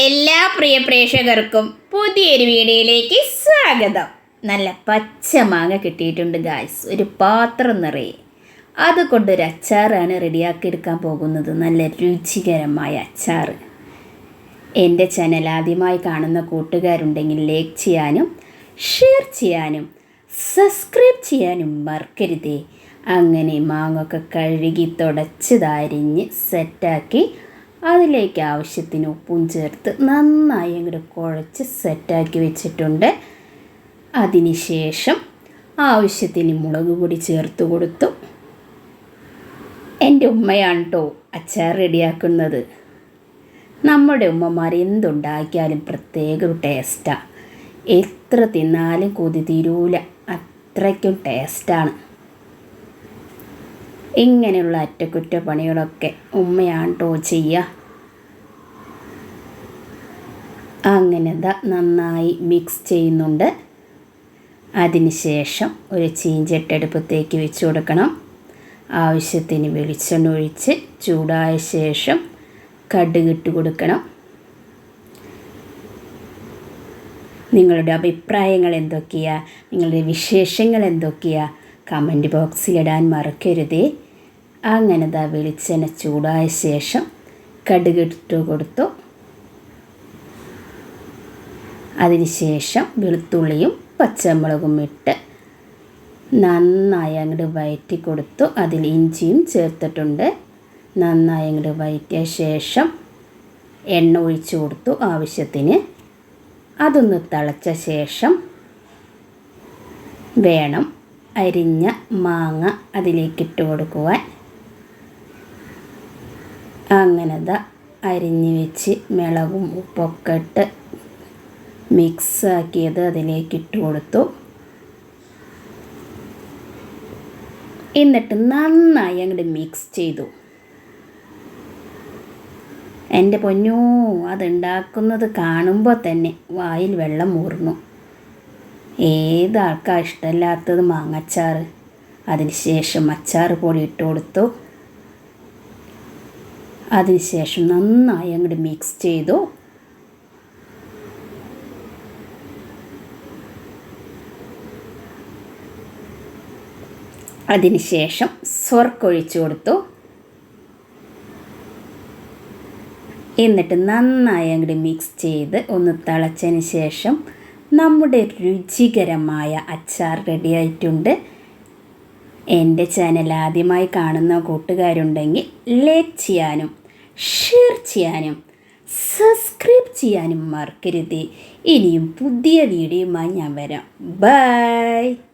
എല്ലാ പ്രിയ പ്രേക്ഷകർക്കും പുതിയൊരു വീഡിയോയിലേക്ക് സ്വാഗതം. നല്ല പച്ച മാങ്ങ കിട്ടിയിട്ടുണ്ട് ഗായ്സ് ഒരു പാത്രം നിറയെ. അതുകൊണ്ടൊരു അച്ചാറാണ് റെഡിയാക്കി എടുക്കാൻ പോകുന്നത്. നല്ല രുചികരമായ അച്ചാർ. എന്റെ ചാനൽ ആദ്യമായി കാണുന്ന കൂട്ടുകാരുണ്ടെങ്കിൽ ലൈക്ക് ചെയ്യാനും ഷെയർ ചെയ്യാനും സബ്സ്ക്രൈബ് ചെയ്യാനും മറക്കരുതേ. അങ്ങനെ മാങ്ങൊക്കെ കഴുകി തുടച്ചതരിഞ്ഞ് സെറ്റാക്കി അതിലേക്ക് ആവശ്യത്തിന് ഉപ്പും ചേർത്ത് നന്നായി അങ്ങോട്ട് കുഴച്ച് സെറ്റാക്കി വെച്ചിട്ടുണ്ട്. അതിന് ശേഷം ആവശ്യത്തിന് മുളക് പൊടി ചേർത്ത് കൊടുത്തു. എന്റെ ഉമ്മയാണ് കേട്ടോ അച്ചാർ റെഡിയാക്കുന്നത്. നമ്മുടെ ഉമ്മമാർ എന്തുണ്ടാക്കിയാലും പ്രത്യേക ടേസ്റ്റാണ് എത്ര തിന്നാലും കൊതി തീരൂല. അത്രയ്ക്കും ടേസ്റ്റാണ് ഇങ്ങനെയുള്ള അറ്റകുറ്റപ്പണികളൊക്കെ ഉമ്മയാണ് കേട്ടോ ചെയ്യുക അങ്ങനെ ദ നന്നായി മിക്സ് ചെയ്യുന്നുണ്ട്. അതിനുശേഷം ഒരു ചീഞ്ചട്ടടുപ്പത്തേക്ക് വെച്ച് കൊടുക്കണം. ആവശ്യത്തിന് വെളിച്ചെണ്ണ ഒഴിച്ച് ചൂടായ ശേഷം കടുക് ഇട്ട് കൊടുക്കണം. നിങ്ങളുടെ അഭിപ്രായങ്ങൾ എന്തൊക്കെയാണ് നിങ്ങളുടെ വിശേഷങ്ങൾ എന്തൊക്കെയാണ് കമന്റ് ബോക്സിലിടാൻ മറക്കരുതേ. അങ്ങനെ ദാ വെളിച്ചെണ്ണ ചൂടായ ശേഷം കടുകിട്ട് കൊടുത്തു. അതിനുശേഷം വെളുത്തുള്ളിയും പച്ചമുളകും ഇട്ട് നന്നായി അങ്ങോട്ട് വയറ്റി കൊടുത്തു. അതിൽ ഇഞ്ചിയും ചേർത്തിട്ടുണ്ട്. നന്നായി അങ്ങോട്ട് വയറ്റിയ ശേഷം എണ്ണ ഒഴിച്ചു കൊടുത്തു ആവശ്യത്തിന്. അതൊന്ന് തിളച്ച ശേഷം വേണം അരിഞ്ഞ മാങ്ങ അതിലേക്കിട്ട് കൊടുക്കുവാൻ. അങ്ങനെ ദാ അരിഞ്ഞ് വെച്ച് മിളകും ഉപ്പൊക്കെ ഇട്ട് മിക്സാക്കിയത് അതിലേക്ക് ഇട്ട് കൊടുത്തു. എന്നിട്ട് നന്നായി അങ്ങോട്ട് മിക്സ് ചെയ്തു. എന്റെ പൊന്നോ അതുണ്ടാക്കുന്നത് കാണുമ്പോൾ തന്നെ വായിൽ വെള്ളം മൂർന്നു ഏതാൾക്കാ ഇഷ്ടമില്ലാത്തത് അതിന് ശേഷം അച്ചാർ പൊടി ഇട്ട് കൊടുത്തു. അതിനുശേഷം നന്നായി അങ്ങോട്ട് മിക്സ് ചെയ്തു. അതിനുശേഷം സ്വർക്കൊഴിച്ചു കൊടുത്തു. എന്നിട്ട് നന്നായി അങ്ങോട്ട് മിക്സ് ചെയ്ത് ഒന്ന് തിളച്ചതിന് ശേഷം നമ്മുടെ രുചികരമായ അച്ചാർ റെഡിയായിട്ടുണ്ട് എന്റെ ചാനൽ ആദ്യമായി കാണുന്ന കൂട്ടുകാരുണ്ടെങ്കിൽ ലൈക്ക് ചെയ്യാനും ഷെയർ ചെയ്യാനും സബ്സ്ക്രൈബ് ചെയ്യാനും മറക്കരുത്. ഇനിയും പുതിയ വീഡിയോയുമായി ഞാൻ വരാം. ബൈ.